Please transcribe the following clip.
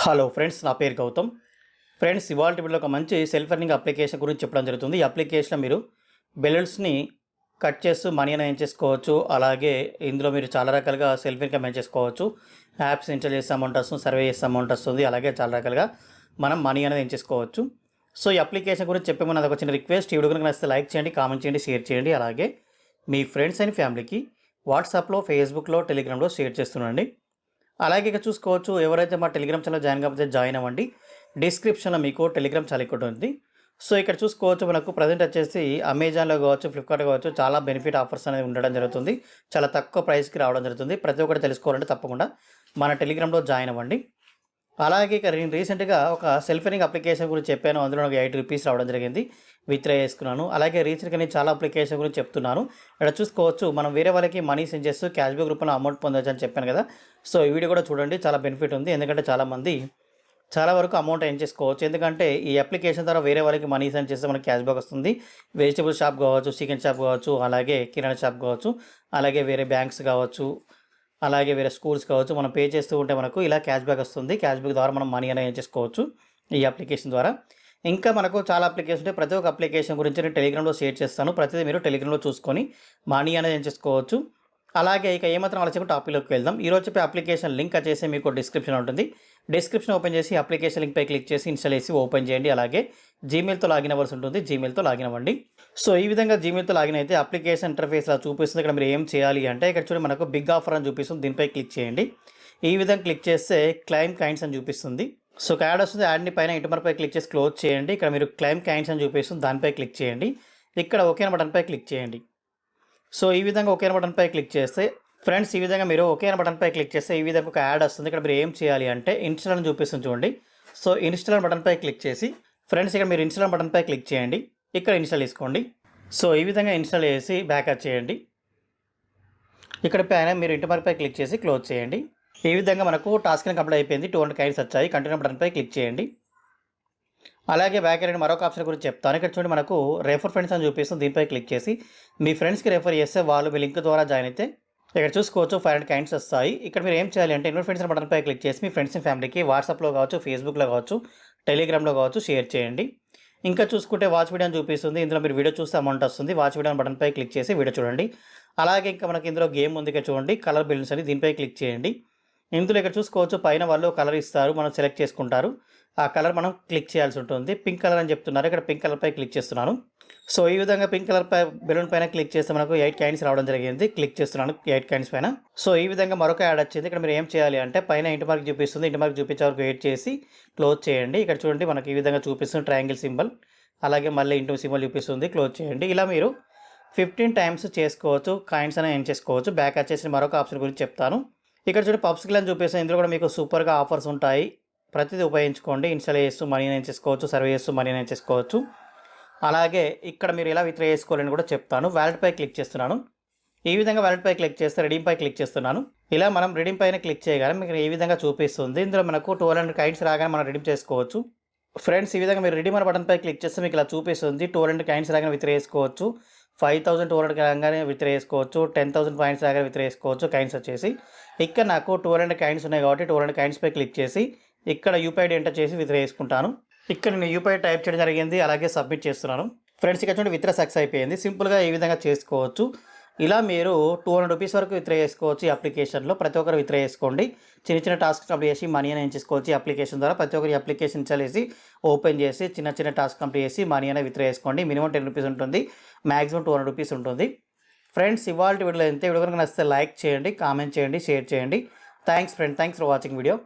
Hello friends నా పేరు Gautam. Friends ఇవాళ వీడియోలో ఒక మంచి సెల్ఫ్ ఎర్నింగ్ అప్లికేషన్ గురించి చెప్పడం జరుగుతుంది. ఈ అప్లికేషన్లో మీరు బెలూన్స్ని కట్ చేస్తూ మనీ అనేది చేసుకోవచ్చు. అలాగే ఇందులో మీరు చాలా రకాలుగా సెల్ఫ్ ఇన్కమ్ ఏం చేసుకోవచ్చు. యాప్స్ ఇన్స్టాల్ చేసే అమౌంట్ వస్తుంది సర్వే చేసే అమౌంట్ వస్తుంది. అలాగే చాలా రకాలుగా మనం మనీ అనేది ఏం చేసుకోవచ్చు. సో ఈ అప్లికేషన్ గురించి చెప్పే ముందు ఒక చిన్న రిక్వెస్ట్ ఈ వీడియో కనుక నచ్చితే లైక్ చేయండి కామెంట్ చేయండి షేర్ చేయండి. అలాగే మీ ఫ్రెండ్స్ అండ్ ఫ్యామిలీకి వాట్సాప్లో ఫేస్బుక్లో టెలిగ్రామ్లో షేర్ చేస్తున్నాండి అలాగే ఇక చూసుకోవచ్చు ఎవరైతే మా టెలిగ్రామ్ ఛానల్ జాయిన్ కాకపోతే జాయిన్ అవ్వండి. డిస్క్రిప్షన్లో మీకు టెలిగ్రామ్ ఛానల్ ఇక్కడ ఉంది. సో ఇక్కడ చూసుకోవచ్చు మనకు ప్రజెంట్ వచ్చేసి అమెజాన్లో కావచ్చు ఫ్లిప్కార్ట్ కావచ్చు చాలా బెనిఫిట్ ఆఫర్స్ అనేది ఉండడం జరుగుతుంది. చాలా తక్కువ ప్రైస్కి రావడం జరుగుతుంది. ప్రతి ఒక్కటి తెలుసుకోవాలంటే తప్పకుండా మన టెలిగ్రామ్లో జాయిన్ అవ్వండి. అలాగే ఇక నేను రీసెంట్గా ఒక సెల్ఫ్ ఎర్నింగ్ అప్లికేషన్ గురించి చెప్పాను. అందులో నాకు ఎయిట్ రూపీస్ రావడం జరిగింది. విత్డ్రా చేసుకున్నాను. అలాగే రీసెంట్గా నేను చాలా అప్లికేషన్ గురించి చెప్తున్నాను. ఇక్కడ చూసుకోవచ్చు మనం వేరే వాళ్ళకి మనీ సెండ్ చేస్తూ క్యాష్ బ్యాక్ రూపంలో అమౌంట్ పొందొచ్చు అని చెప్పాను కదా. సో ఈ వీడియో కూడా చూడండి. చాలా బెనిఫిట్ ఉంది. ఎందుకంటే చాలామంది చాలా వరకు అమౌంట్ ఏం చేసుకోవచ్చు. ఎందుకంటే ఈ అప్లికేషన్ ద్వారా వేరే వాళ్ళకి మనీ సెండ్ చేస్తే మనకి క్యాష్ బ్యాక్ వస్తుంది. వెజిటబుల్ షాప్ కావచ్చు చికెన్ షాప్ కావచ్చు అలాగే కిరాణా షాప్ కావచ్చు అలాగే వేరే బ్యాంక్స్ కావచ్చు అలాగే వేరే స్కూల్స్ కావచ్చు మనం పే చేస్తూ ఉంటే మనకు ఇలా క్యాష్ బ్యాక్ వస్తుంది. క్యాష్ బ్యాక్ ద్వారా మనం మనీ అనేది ఏం చేసుకోవచ్చు ఈ అప్లికేషన్ ద్వారా. ఇంకా మనకు చాలా అప్లికేషన్ ఉంటాయి. ప్రతి ఒక్క అప్లికేషన్ గురించి నేను టెలిగ్రామ్లో షేర్ చేస్తాను. ప్రతిదీ మీరు టెలిగ్రామ్లో చూసుకొని మనీ అనేది ఏం చేసుకోవచ్చు. అలాగే ఇక ఏమాత్రం ఆలోచన టాపిక్లోకి వెళ్దాం. ఈరోజు చెప్పే అప్లికేషన్ లింక్ వచ్చేసి మీకు డిస్క్రిప్షన్ ఉంటుంది. డిస్క్రిప్షన్ ఓపెన్ చేసి అప్లికేషన్ లింక్పై క్లిక్ చేసి ఇన్స్టాల్ చేసి ఓపెన్ చేయండి. అలాగే జీమెయిల్తో లాగిన్ అవ్వాల్సి ఉంటుంది. జీమెయిల్తో లాగిన్ అవ్వండి. సో ఈ విధంగా జీమెయిల్తో లాగిన్ అయితే అప్లికేషన్ ఇంటర్ఫేస్ అలా చూపిస్తుంది. ఇక్కడ మీరు ఏం చేయాలి అంటే ఇక్కడ చూడండి మనకు బిగ్ ఆఫర్ అని చూపిస్తుంది. దీనిపై క్లిక్ చేయండి. ఈ విధంగా క్లిక్ చేస్తే క్లైమ్ కైండ్స్ అని చూపిస్తుంది. సో యాడ్ వస్తుంది. యాడ్ని పైన ఇంటమర్పై క్లిక్ చేసి క్లోజ్ చేయండి. ఇక్కడ మీరు క్లైమ్ కైండ్స్ అని చూపిస్తుంది. దానిపై క్లిక్ చేయండి. ఇక్కడ ఓకే బటన్పై క్లిక్ చేయండి. సో ఈ విధంగా ఓకే బటన్పై క్లిక్ చేస్తే ఫ్రెండ్స్ ఈ విధంగా మీరు ఓకే అనే బటన్పై క్లిక్ చేస్తే ఈ విధంగా ఒక యాడ్ వస్తుంది. ఇక్కడ మీరు ఏం చేయాలి అంటే ఇన్స్టాల్ అని చూపిస్తుంది చూడండి. సో ఇన్స్టాల్ బటన్పై క్లిక్ చేసి ఫ్రెండ్స్ ఇక్కడ మీరు ఇన్స్టాల్ బటన్పై క్లిక్ చేయండి. ఇక్కడ ఇన్స్టాల్ చేసుకోండి సో ఈ విధంగా ఇన్స్టాల్ చేసి బ్యాకప్ చేయండి. ఇక్కడ పైన మీరు ఇంటి ఇంటమర్పై క్లిక్ చేసి క్లోజ్ చేయండి. ఈ విధంగా మనకు టాస్క్ కంప్లీట్ అయిపోయింది. టూ హండ్రెడ్ కైన్స్ వచ్చాయి. కంటిన్యూ బటన్పై క్లిక్ చేయండి. అలాగే బ్యాక్ ఎండ్ మరొక ఆప్షన్ గురించి చెప్తాను. ఇక్కడ చూడండి మనకు రెఫర్ ఫ్రెండ్స్ అని చూపిస్తుంది. దీనిపై క్లిక్ చేసి మీ ఫ్రెండ్స్కి రెఫర్ చేస్తే వాళ్ళు మీ లింక్ ద్వారా జాయిన్ అయితే ఇక్కడ చూసుకోవచ్చు ఫైవ్ హండ్రెడ్ కైండ్స్ వస్తాయి. ఇక్కడ మీరు ఏం చేయాలి అంటే ఇన్వర్ ఫ్రెండ్స్ బటన్పై క్లిక్ చేసి మీ ఫ్రెండ్స్ ఫ్యామిలీకి వాట్సాప్లో కావచ్చు ఫేస్బుక్లో కావచ్చు టెలిగ్రామ్లో కావచ్చు షేర్ చేయండి. ఇంకా చూసుకుంటే వాచ్ వీడియోని చూపిస్తుంది. ఇందులో మీరు వీడియో చూస్తే అమౌంట్ వస్తుంది. వాచ్ వీడియో బటన్పై క్లిక్ చేసి వీడియో చూడండి. అలాగే ఇంకా మనకి ఇందులో గేమ్ ఉంది చూడండి. కలర్ బిల్స్ అని దీనిపై క్లిక్ చేయండి. ఇందులో ఇక్కడ చూసుకోవచ్చు పైన వాళ్ళు కలర్ ఇస్తారు మనం సెలెక్ట్ చేసుకుంటారు. ఆ కలర్ మనం క్లిక్ చేయాల్సి ఉంటుంది. పింక్ కలర్ అని చెప్తున్నారు. ఇక్కడ పింక్ కలర్పై క్లిక్ చేస్తున్నాను. సో ఈ విధంగా పింక్ కలర్ పై బెలూన్ పైన క్లిక్ చేస్తే మనకు ఎయిట్ కాయిన్స్ రావడం జరిగింది. క్లిక్ చేస్తున్నాను ఎయిట్ కాయిన్స్ పైన. సో ఈ విధంగా మరొక యాడ్ వచ్చింది. ఇక్కడ మీరు ఏం చేయాలి అంటే పైన ఇంటి మార్క్ చూపిస్తుంది. ఇంటి మార్క్ చూపించే వరకు వెయిట్ చేసి క్లోజ్ చేయండి. ఇక్కడ చూడండి మనకి ఈ విధంగా చూపిస్తుంది ట్రయాంగిల్ సింబల్. అలాగే మళ్ళీ ఇంటి సింబల్ చూపిస్తుంది. క్లోజ్ చేయండి. ఇలా మీరు ఫిఫ్టీన్ టైమ్స్ చేసుకోవచ్చు. కాయిన్స్ అని ఏం చేసుకోవచ్చు. బ్యాక్ వచ్చేసి మరొక ఆప్షన్ గురించి చెప్తాను. ఇక్కడ చూడండి పబ్స్కిల్ అని చూపిస్తాను. ఇందులో కూడా మీకు సూపర్గా ఆఫర్స్ ఉంటాయి. ప్రతిదీ ఉపయోగించుకోండి. ఇన్స్టాల్ చేస్తూ మనీ నేను చేసుకోవచ్చు సర్వే చేస్తూ మనీ నేను చేసుకోవచ్చు. అలాగే ఇక్కడ మీరు ఎలా విత్డ్రా చేసుకోవాలని కూడా చెప్తాను. వ్యాలెట్పై క్లిక్ చేస్తున్నాను. ఈ విధంగా వ్యాలెట్పై క్లిక్ చేస్తే రెడీంపై క్లిక్ చేస్తున్నాను. ఇలా మనం రెడీమ్ పైన క్లిక్ చేయగానే మీకు ఈ విధంగా చూపిస్తుంది. ఇందులో మనకు టూ హండ్రెడ్ కైండ్స్ రాగానే మనం రెడీమ్ చేసుకోవచ్చు. ఫ్రెండ్స్ ఈ విధంగా మీరు రెడీమ్ అనే బటన్పై క్లిక్ చేస్తే మీకు ఇలా చూపిస్తుంది. టూ హండ్రెడ్ కైండ్స్ రాగానే విత్డ్రా చేసుకోవచ్చు. ఫైవ్ థౌసండ్ టూ హండ్రెడ్ కాగానే విత్డ్రా చేసుకోవచ్చు టెన్ థౌసండ్ పాయింట్స్ దాకా విత్డ్రా చేసుకోవచ్చు కైండ్స్ వచ్చేసి. ఇక్కడ నాకు టూ హండ్రెడ్ కైన్స్ ఉన్నాయి కాబట్టి టూ హండ్రెడ్ కైండ్స్పై క్లిక్ చేసి ఇక్కడ యూపీఐ ఎంటర్ చేసి విత్డ్రా చేసుకుంటాను. ఇక్కడ నేను యూపీఐ టైప్ చేయడం జరిగింది అలాగే సబ్మిట్ చేస్తున్నాను. ఫ్రెండ్స్ ఇక్కడ చూడండి విత్డ్రా సక్సెస్ అయిపోయింది. సింపుల్గా ఈ విధంగా చేసుకోవచ్చు. ఇలా మీరు టూ హండ్రెడ్ రూపీస్ వరకు విత్డ్రా చేసుకోవచ్చు ఈ అప్లికేషన్లో. ప్రతి ఒక్కరు విత్డ్రా చేసుకోండి. చిన్న చిన్న టాస్క్ కంప్లీట్ చేసి మనీ అనేది చేసుకోవచ్చు ఈ అప్లికేషన్ ద్వారా. ప్రతి ఒక్కరు అప్లికేషన్ చలేసి ఓపెన్ చేసి చిన్న చిన్న టాస్క్ కంప్లీట్ చేసి మనీ అనేది విత్డ్రా చేసుకోండి. మినిమం టెన్ రూపీస్ ఉంటుంది. మ్యాక్సిమం టూ హండ్రెడ్ రూపీస్ ఉంటుంది. ఫ్రెండ్స్ ఇవాళ వీడియో ఎంత వీడియో కనుక నచ్చితే లైక్ చేయండి కామెంట్ చేయండి షేర్ చేయండి. Thanks friend. Thanks for watching video.